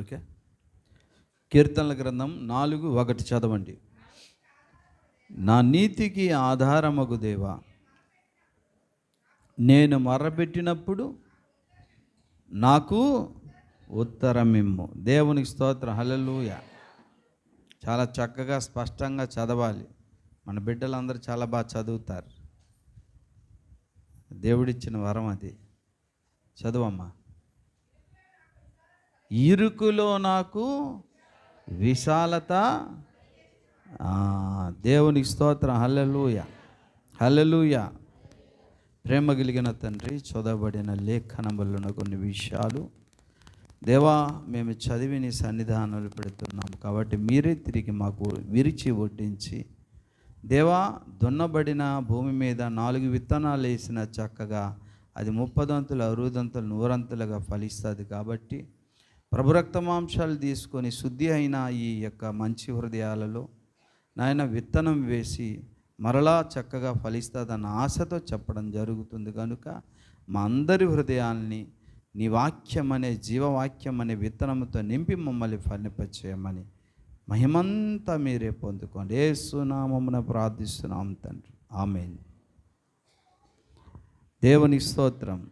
Okay? కీర్తనల గ్రంథం నాలుగు ఒకటి చదవండి. నా నీతికి ఆధారమగు దేవా నేను మర్రపెట్టినప్పుడు నాకు ఉత్తరమిమ్ము. దేవునికి స్తోత్ర. హలలుయ చాలా చక్కగా స్పష్టంగా చదవాలి. మన బిడ్డలందరూ చాలా బాగా చదువుతారు. దేవుడిచ్చిన వరం అది. చదువమ్మా. ఇరుకులో నాకు విశాలత దేవునికి స్తోత్రం. హల్లెలూయ. హల్లెలూయ. ప్రేమ కలిగిన తండ్రి చదవబడిన లేఖనములు కొన్ని విషయాలు. దేవా మేము చదివి నీ సన్నిధానాలు పెడుతున్నాం కాబట్టి మీరే తిరిగి మాకు విరిచి వడ్డించి. దేవా దున్నబడిన భూమి మీద నాలుగు విత్తనాలు వేసిన చక్కగా అది ముప్పదంతులు అరుదంతులు నూరంతులుగా ఫలిస్తుంది కాబట్టి ప్రభురక్త మాంసాలు తీసుకొని శుద్ధి అయిన ఈ యొక్క మంచి హృదయాలలో నాయన విత్తనం వేసి మరలా చక్కగా ఫలిస్తుందన్న ఆశతో చెప్పడం జరుగుతుంది కనుక మా అందరి హృదయాల్ని నీ వాక్యం అనే జీవవాక్యం అనే విత్తనంతో నింపి మమ్మల్ని ఫలిపచేయమని మహిమంతా మీరే పొందుకోండి. ఏ సునామమున ప్రార్థిస్తున్నాం తండ్రి. ఆమె దేవుని స్తోత్రం.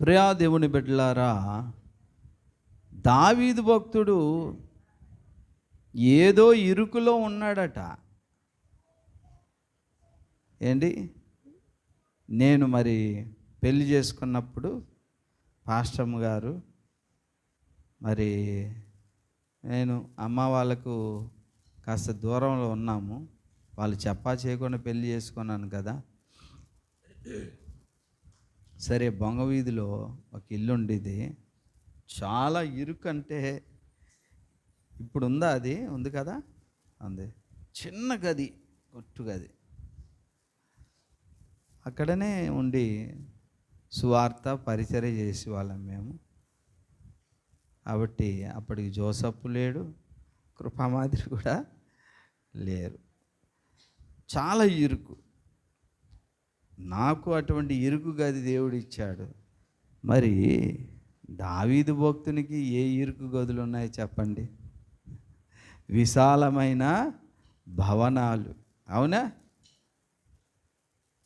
ప్రియా దేవుని బిడ్డలారా దావీదు భక్తుడు ఏదో ఇరుకులో ఉన్నాడట. ఏంటి? నేను మరి పెళ్ళి చేసుకున్నప్పుడు పాస్టమ్ గారు మరి నేను అమ్మ వాళ్ళకు కాస్త దూరంలో ఉన్నాము. వాళ్ళు చెప్పా చేయకుండా పెళ్ళి చేసుకున్నాను కదా. సరే బొంగ వీధిలో ఒక ఇల్లు ఉండేది చాలా ఇరుకంటే ఇప్పుడు ఉందా అది? ఉంది కదా? అంది. చిన్న గది కొట్టు గది. అక్కడనే ఉండి సువార్త పరిచర్య చేసి వాళ్ళం మేము. కాబట్టి అప్పటికి జోసప్పు లేడు కృపామాదిరి కూడా లేరు. చాలా ఇరుకు. నాకు అటువంటి ఇరుకు గది దేవుడు ఇచ్చాడు మరి దావీదు భక్తునికి ఏ ఇరుకు గదులు ఉన్నాయో చెప్పండి? విశాలమైన భవనాలు. అవునా?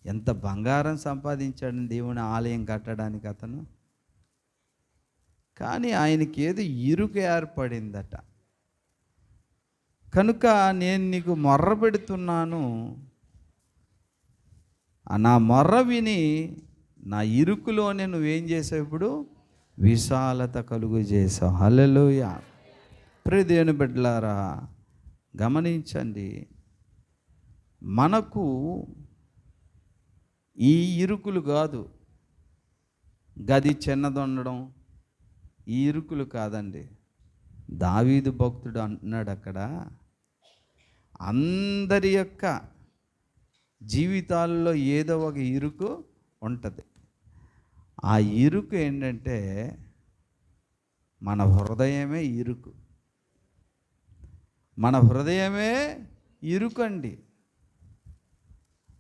ఎంత బంగారం సంపాదించాడు దేవుని ఆలయం కట్టడానికి అతను. కానీ ఆయనకి ఏదో ఇరుకు ఏర్పడిందట. కనుక నేను నీకు మొర్ర పెడుతున్నాను. నా మొర్ర విని నా ఇరుకులోనే నువ్వేం చేసావు ఇప్పుడు? విశాలత కలుగు చేసావు హల్లెలూయ. ప్రియదేవుని బిడ్డలారా గమనించండి మనకు ఈ ఇరుకులు కాదు. గది చిన్నదొండడం ఈ ఇరుకులు కాదండి. దావీదు భక్తుడు అంటున్నాడు అక్కడ అందరి యొక్క జీవితాల్లో ఏదో ఒక ఇరుకు ఉంటుంది. ఆ ఇరుకు ఏంటంటే మన హృదయమే ఇరుకు. మన హృదయమే ఇరుకండి.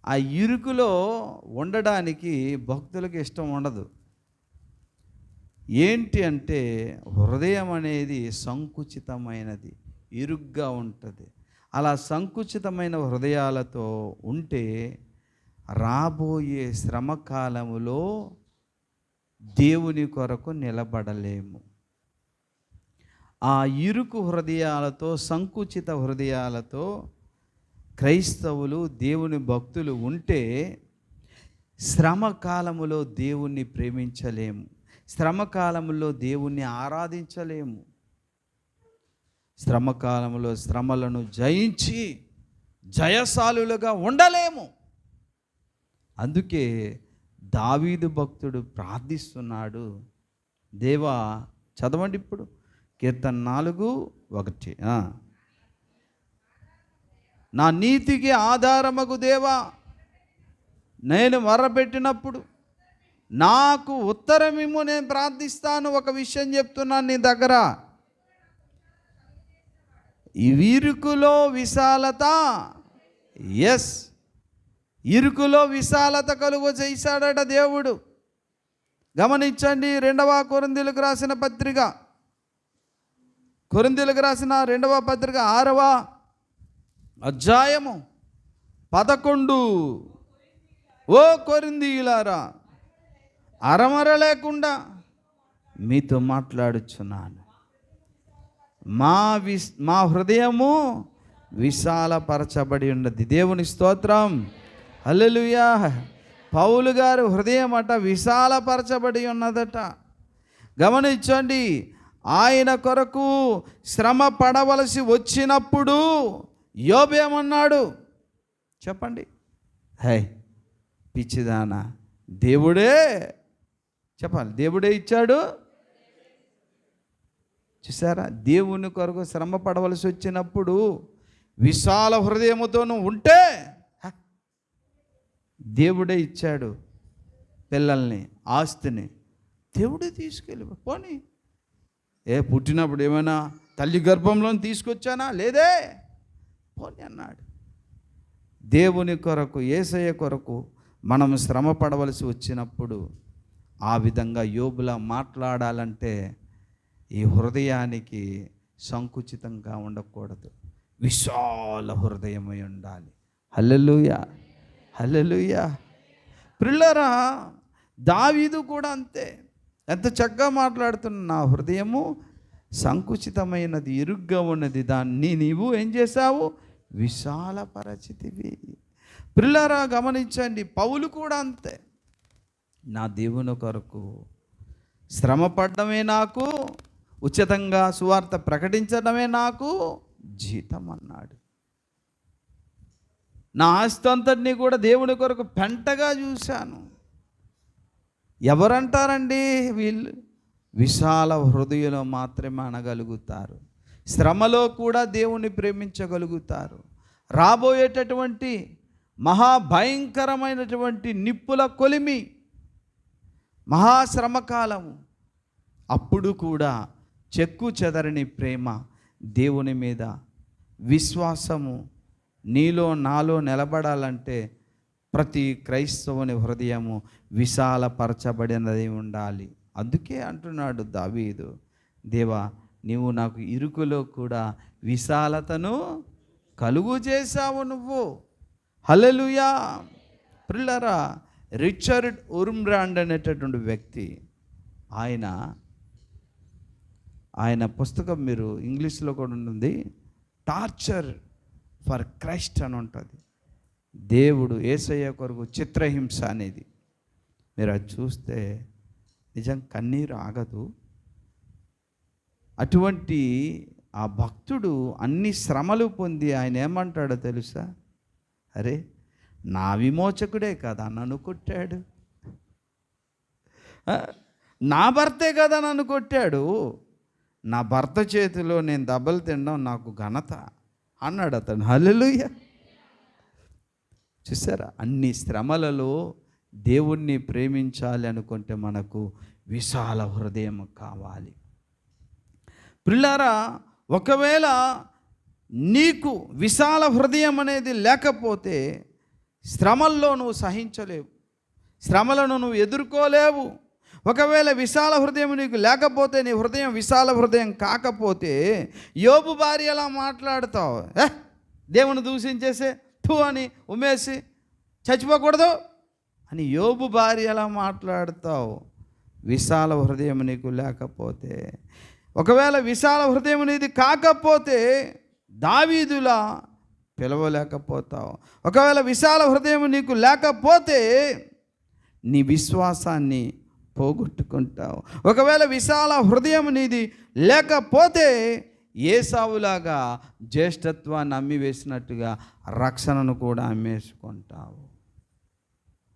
ఆ ఇరుకులో ఉండడానికి భక్తులకు ఇష్టం ఉండదు. ఏంటి అంటే హృదయం అనేది సంకుచితమైనది ఇరుగ్గా ఉంటుంది. అలా సంకుచితమైన హృదయాలతో ఉంటే రాబోయే శ్రమకాలములో దేవుని కొరకు నిలబడలేము. ఆ ఇరుకు హృదయాలతో సంకుచిత హృదయాలతో క్రైస్తవులు దేవుని భక్తులు ఉంటే శ్రమకాలములో దేవుణ్ణి ప్రేమించలేము. శ్రమకాలంలో దేవుణ్ణి ఆరాధించలేము. శ్రమకాలంలో శ్రమలను జయించి జయశాలులుగా ఉండలేము. అందుకే దావీదు భక్తుడు ప్రార్థిస్తున్నాడు. దేవా చదవండి ఇప్పుడు. కీర్తన నాలుగు ఒకటి. నా నీతికి ఆధారమగు దేవా నేను మర్రపెట్టినప్పుడు నాకు ఉత్తరమిము నేను ప్రార్థిస్తాను. ఒక విషయం చెప్తున్నాను నీ దగ్గర. ఈ వీరుకులో విశాలత? ఎస్ ఇరుకులో విశాలత కలుగు చేశాడట దేవుడు. గమనించండి రెండవ కొరిందీలకు రాసిన పత్రిక. కొరిందీలకు రాసిన రెండవ పత్రిక ఆరవ అధ్యాయము పదకొండు. ఓ కొరిందీయులారా అరమర లేకుండా మీతో మాట్లాడుచున్నాను. మా విస్ మా హృదయము విశాలపరచబడి ఉన్నది. దేవుని స్తోత్రం. అల్లెలుయా పౌలు గారు హృదయం అట విశాలపరచబడి ఉన్నదట. గమనించండి ఆయన కొరకు శ్రమ పడవలసి వచ్చినప్పుడు యోబేమన్నాడు చెప్పండి. హై పిచ్చిదానా దేవుడే చెప్పాలి. దేవుడే ఇచ్చాడు. చూసారా? దేవుని కొరకు శ్రమ పడవలసి వచ్చినప్పుడు విశాల హృదయముతో నువ్వు ఉంటే దేవుడే ఇచ్చాడు పిల్లల్ని ఆస్తిని. దేవుడే తీసుకెళ్ళి పోనీ. ఏ పుట్టినప్పుడు ఏమైనా తల్లి గర్భంలో తీసుకొచ్చానా? లేదే. పోనీ అన్నాడు. దేవుని కొరకు ఏసయ్య కొరకు మనం శ్రమ పడవలసి వచ్చినప్పుడు ఆ విధంగా యోబులా మాట్లాడాలంటే ఈ హృదయానికి సంకుచితంగా ఉండకూడదు. విశాల హృదయమై ఉండాలి. హల్లెలూయ. హల్లెలూయ. పిల్లరా దావీదు కూడా అంతే. ఎంత చక్కగా మాట్లాడుతున్న నా హృదయము సంకుచితమైనది ఇరుగ్గా ఉన్నది. దాన్ని నీవు ఏం చేశావు? విశాలపరచితివి. పిల్లరా గమనించండి పౌలు కూడా అంతే. నా దేవుని కొరకు శ్రమ పడ్డమే నాకు ఉచితంగా సువార్త ప్రకటించడమే నాకు జీతం అన్నాడు నా ఆస్తి అంతటినీ కూడా దేవుని కొరకు పెంటగా చూశాను. ఎవరంటారండి వీళ్ళు? విశాల హృదయంలో మాత్రమే అనగలుగుతారు. శ్రమలో కూడా దేవుని ప్రేమించగలుగుతారు. రాబోయేటటువంటి మహాభయంకరమైనటువంటి నిప్పుల కొలిమి మహాశ్రమకాలము అప్పుడు కూడా చెక్కు చెదరని ప్రేమ దేవుని మీద విశ్వాసము నీలో నాలో నిలబడాలంటే ప్రతి క్రైస్తవుని హృదయము విశాలపరచబడినది ఉండాలి. అందుకే అంటున్నాడు దావీదు దేవా నీవు నాకు ఇరుకులో కూడా విశాలతను కలుగు చేశావు నువ్వు. హలలుయా ప్రిల్లరా రిచర్డ్ ఉర్మ్రాండ్ అనేటటువంటి వ్యక్తి ఆయన ఆయన పుస్తకం మీరు ఇంగ్లీష్లో కూడా ఉంటుంది టార్చర్ ఫర్ క్రైస్ట్ అని ఉంటుంది. దేవుడు ఏసయ్య కొరకు చిత్రహింస అనేది. మీరు అది చూస్తే నిజం కన్నీరు ఆగదు. అటువంటి ఆ భక్తుడు అన్ని శ్రమలు పొంది ఆయన ఏమంటాడో తెలుసా? అరే నా విమోచకుడే కదా నన్ను కొట్టాడు. నా భర్తే కదా నన్ను కొట్టాడు. నా భర్త చేతిలో నేను దెబ్బలు తినడం నాకు ఘనత. అన్నాడు అతను. హల్లెలూయ. చూసారా? అన్ని శ్రమలలో దేవుణ్ణి ప్రేమించాలి అనుకుంటే మనకు విశాల హృదయం కావాలి. పిల్లారా ఒకవేళ నీకు విశాల హృదయం అనేది లేకపోతే శ్రమల్లో నువ్వు సహించలేవు. శ్రమలను నువ్వు ఎదుర్కోలేవు. ఒకవేళ విశాల హృదయం నీకు లేకపోతే నీ హృదయం విశాల హృదయం కాకపోతే యోబు భార్య ఎలా మాట్లాడతావు. ఏ దేవుని దూషించేసే థూ అని ఉమేసి చచ్చిపోకూడదు అని యోబు భార్య ఎలా మాట్లాడతావు. విశాల హృదయం నీకు లేకపోతే ఒకవేళ విశాల హృదయం నీది కాకపోతే దావీదులా పిలవలేకపోతావు. ఒకవేళ విశాల హృదయం నీకు లేకపోతే నీ విశ్వాసాన్ని పోగొట్టుకుంటావు. ఒకవేళ విశాల హృదయం నీది లేకపోతే ఏసావులాగా జ్యేష్ఠత్వాన్ని అమ్మివేసినట్టుగా రక్షణను కూడా అమ్మేసుకుంటావు.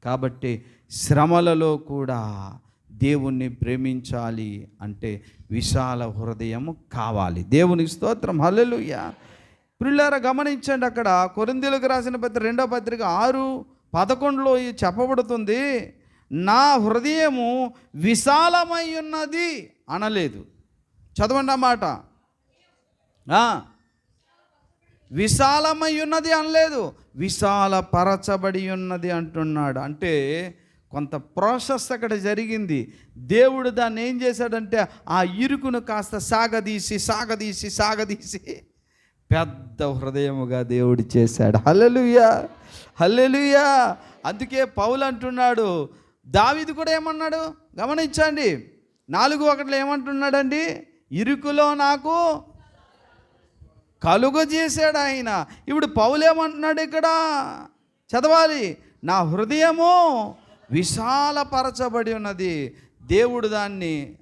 కాబట్టి శ్రమలలో కూడా దేవుణ్ణి ప్రేమించాలి అంటే విశాల హృదయం కావాలి. దేవుని స్తోత్రం. హల్లెలుయ్య పిల్లారా గమనించండి అక్కడ కొరిందీలకు రాసిన పత్రిక రెండో పత్రిక ఆరు పదకొండులో చెప్పబడుతుంది. నా హృదయము విశాలమై ఉన్నది అనలేదు. చదవండి అన్నమాట విశాలమై ఉన్నది అనలేదు. విశాలపరచబడి ఉన్నది అంటున్నాడు. అంటే కొంత ప్రాసెస్ అక్కడ జరిగింది. దేవుడు దాన్ని ఏం చేశాడంటే ఆ ఇరుకును కాస్త సాగదీసి సాగదీసి సాగదీసి పెద్ద హృదయముగా దేవుడు చేశాడు. హల్లెలుయా! హల్లెలుయా! అందుకే పౌలు అంటున్నాడు దావిది కూడా ఏమన్నాడు? గమనించండి. నాలుగు ఒకటిలో ఏమంటున్నాడండి? ఇరుకులో నాకు కలుగు చేశాడు ఆయన. ఇప్పుడు పౌలేమంటున్నాడు ఇక్కడ? చదవాలి. నా హృదయము విశాలపరచబడి ఉన్నది. దేవుడు దాన్ని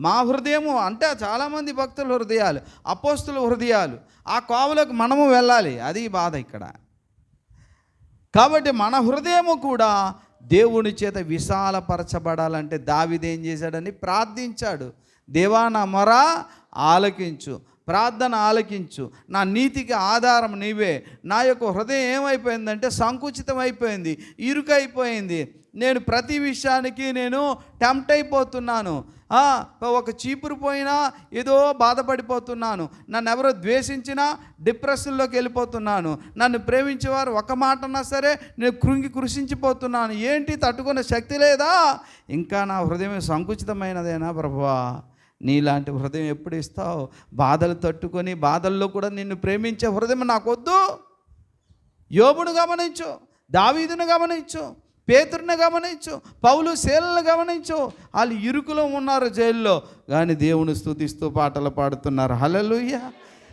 మా హృదయము అంటే చాలామంది భక్తుల హృదయాలు అపోస్తుల హృదయాలు ఆ కోవలకు మనము వెళ్ళాలి. అది బాధ ఇక్కడ. కాబట్టి మన హృదయము కూడా దేవుని చేత విశాలపరచబడాలంటే దావిదేం చేశాడని ప్రార్థించాడు. దేవా నా మొర ఆలకించు ప్రార్థన ఆలకించు. నా నీతికి ఆధారం నీవే. నా యొక్క హృదయం ఏమైపోయిందంటే సంకుచితం అయిపోయింది ఇరుకైపోయింది. నేను ప్రతి విషయానికి నేను టెంప్ట్ అయిపోతున్నాను. ఒక చీపురు పోయినా ఏదో బాధపడిపోతున్నాను. నన్ను ఎవరో ద్వేషించినా డిప్రెషన్లోకి వెళ్ళిపోతున్నాను. నన్ను ప్రేమించేవారు ఒక మాటన్నా సరే నేను కృంగి కృషించిపోతున్నాను. ఏంటి? తట్టుకునే శక్తి లేదా? ఇంకా నా హృదయం సంకుచితమైనదేనా ప్రభువా? నీలాంటి హృదయం ఎప్పుడు ఇస్తావు? బాధలు తట్టుకొని బాధల్లో కూడా నిన్ను ప్రేమించే హృదయం నాకొద్దు. యోబును గమనించు దావీదును గమనించు పేతుడిని గమనించు పౌలు శీలను గమనించు. వాళ్ళు ఇరుకులో ఉన్నారు జైల్లో కానీ దేవుని స్తుతిస్తూ పాటలు పాడుతున్నారు. హలలుయ్య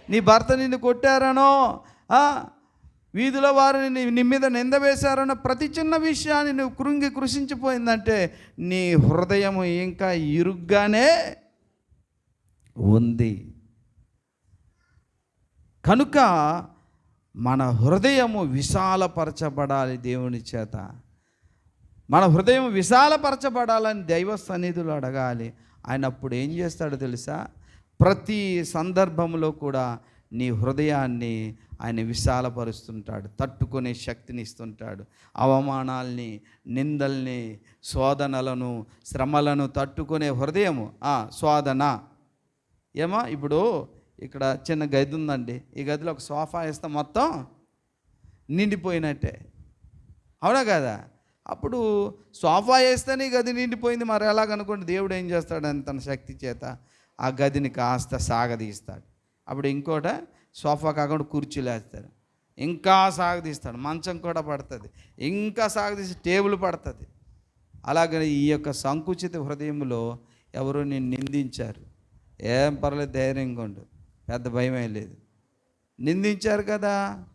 నీ భర్త నిన్ను కొట్టారనో వీధుల వీధిలో వారిని నీ నీ మీద నింద వేశారనో ప్రతి చిన్న విషయాన్ని నువ్వు కృంగి కృషించిపోయిందంటే నీ హృదయం ఇంకా ఇరుగ్గానే ఉంది. కనుక మన హృదయము విశాలపరచబడాలి దేవుని చేత. మన హృదయం విశాలపరచబడాలని దైవ సన్నిధులు అడగాలి. ఆయన అప్పుడు ఏం చేస్తాడో తెలుసా? ప్రతి సందర్భంలో కూడా నీ హృదయాన్ని ఆయన విశాలపరుస్తుంటాడు తట్టుకునే శక్తిని ఇస్తుంటాడు. అవమానాల్ని నిందల్ని శోధనలను శ్రమలను తట్టుకునే హృదయము ఆ, శోధన. ఏమా? ఇప్పుడు ఇక్కడ చిన్న గది ఉందండి. ఈ గదిలో ఒక సోఫా వేస్తే మొత్తం నిండిపోయినట్టే. అవునా కదా? అప్పుడు సోఫా వేస్తేనే గది నిండిపోయింది. మరి ఎలాగనుకోండి దేవుడు ఏం చేస్తాడని తన శక్తి చేత ఆ గదిని కాస్త సాగదీస్తాడు. అప్పుడు ఇంకోట సోఫా కాకుండా కుర్చీలు వేస్తాడు. ఇంకా సాగదీస్తాడు. మంచం కూడా పడుతుంది. ఇంకా సాగదీసి టేబుల్ పడుతుంది. అలాగే ఈ యొక్క సంకుచిత హృదయంలో ఎవరో నేను నిందించారు. ఏం పర్లేదు ధైర్యంగా ఉండు. పెద్ద భయమే లేదు. నిందించారు కదా?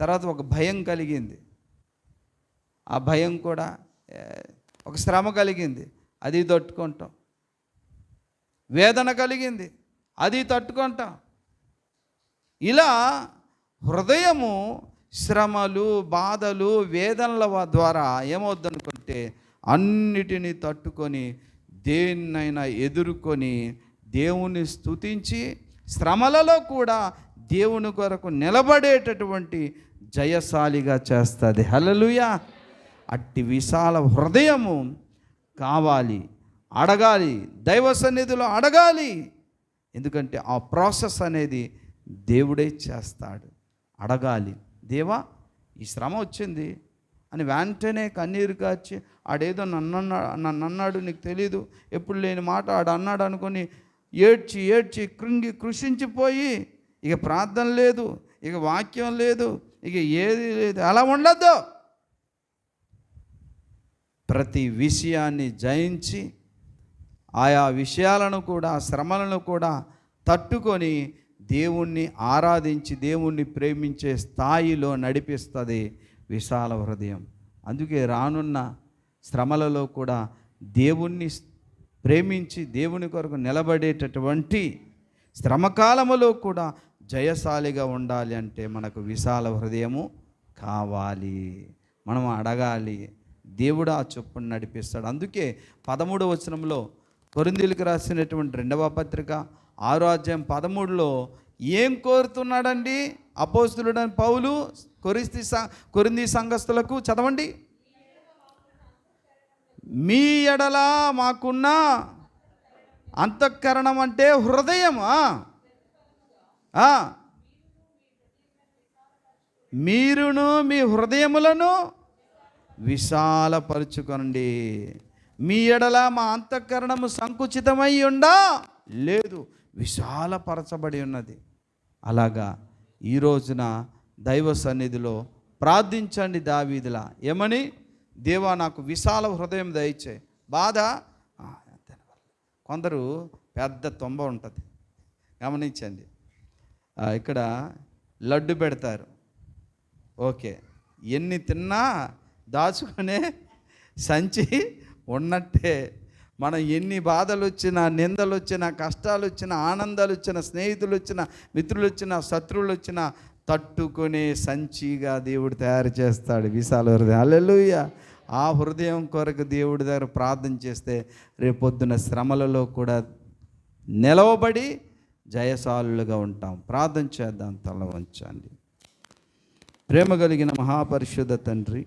తర్వాత ఒక భయం కలిగింది. ఆ భయం కూడా ఒక శ్రమ కలిగింది. అది తట్టుకుంటాం. వేదన కలిగింది. అది తట్టుకుంటాం. ఇలా హృదయము శ్రమలు బాధలు వేదనల ద్వారా ఏమవుద్దనుకుంటే అన్నిటినీ తట్టుకొని దేన్నైనా ఎదుర్కొని దేవుని స్తుతించి శ్రమలలో కూడా దేవుని కొరకు నిలబడేటటువంటి జయశాలిగా చేస్తుంది. హలలుయా అట్టి విశాల హృదయము కావాలి అడగాలి దైవ సన్నిధిలో అడగాలి. ఎందుకంటే ఆ ప్రాసెస్ అనేది దేవుడే చేస్తాడు. అడగాలి దేవా ఈ శ్రమ వచ్చింది. అని వెంటనే కన్నీరు కాచి ఆడేదో నన్ను అన్నా- నన్ను అన్నాడు నీకు తెలీదు. ఎప్పుడు లేని మాట ఆడు అన్నాడు అనుకొని ఏడ్చి ఏడ్చి కృంగి కృషించిపోయి ఇక ప్రార్థన లేదు ఇక వాక్యం లేదు ఇక ఏది లేదు. అలా ఉండద్దు. ప్రతి విషయాన్ని జయించి ఆయా విషయాలను కూడా శ్రమలను కూడా తట్టుకొని దేవుణ్ణి ఆరాధించి దేవుణ్ణి ప్రేమించే స్థాయిలో నడిపిస్తుంది విశాల హృదయం. అందుకే రానున్న శ్రమలలో కూడా దేవుణ్ణి ప్రేమించి దేవుని కొరకు నిలబడేటటువంటి శ్రమకాలములో కూడా జయశాలిగా ఉండాలి అంటే మనకు విశాల హృదయము కావాలి. మనం అడగాలి దేవుడు ఆ చొప్పున నడిపిస్తాడు. అందుకే పదమూడవ వచనంలో కొరిందీలకు రాసినటువంటి రెండవ పత్రిక ఆరో అధ్యాయం పదమూడులో ఏం కోరుతున్నాడండి అపోస్తులుడని పౌలు కొరిస్తి కొరింది సంఘస్థులకు చదవండి. మీ ఎడల మాకున్న అంతఃకరణం అంటే హృదయం మీరును మీ హృదయములను విశాలపరుచుకొనండి మీ ఎడల మా అంతఃకరణము సంకుచితమై ఉండా? లేదు విశాలపరచబడి ఉన్నది. అలాగా ఈ రోజున దైవ సన్నిధిలో ప్రార్థించండి దావీదిలా. ఏమని? దేవా నాకు విశాల హృదయం దయచే. బాధ? కొందరు పెద్ద తొంబ ఉంటుంది. గమనించండి. ఇక్కడ లడ్డు పెడతారు. ఓకే. ఎన్ని తిన్నా దాచుకునే సంచి ఉన్నట్టే. మనం ఎన్ని బాధలు వచ్చినా నిందలు వచ్చినా కష్టాలు వచ్చినా ఆనందాలు వచ్చినా స్నేహితులు వచ్చినా మిత్రులు వచ్చినా శత్రువులు వచ్చినా తట్టుకునే సంచిగా దేవుడు తయారు చేస్తాడు విశాల హృదయం. అల్లెలుయ్య ఆ హృదయం కొరకు దేవుడి దగ్గర ప్రార్థన చేస్తే రేపొద్దున శ్రమలలో కూడా నిలవబడి జయశాలులుగా ఉంటాం. ప్రార్థన చేద్దాం తల వంచండి ప్రేమ కలిగిన మహాపరిశుద్ధ తండ్రి